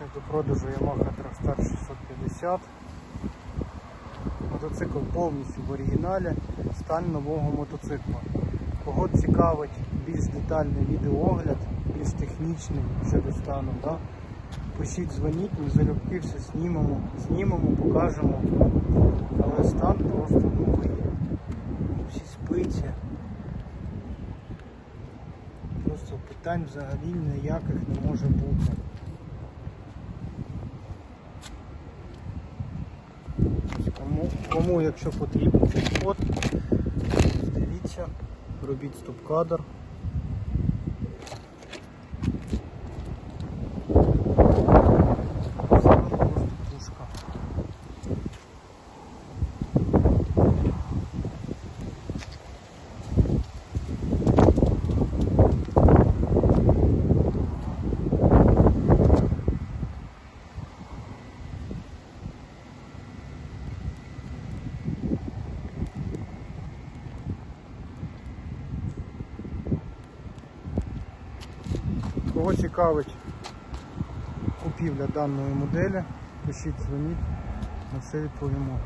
До продажу Yamaha Dragstar 650. Мотоцикл повністю в оригіналі, стан нового мотоцикла. Кого цікавить більш детальний відеоогляд, більш технічний щодо стану, да? пишіть, дзвоніть, ми залюбки все знімемо, знімемо, покажемо. Але стан просто новий. Всі спиці. Просто питань взагалі ніяких не може бути. Ось Кому, якщо потрібен цей дивіться, робіть стоп-кадр. Кого цікавить купівля даної моделі, пишіть, дзвоніть, на все відповімо.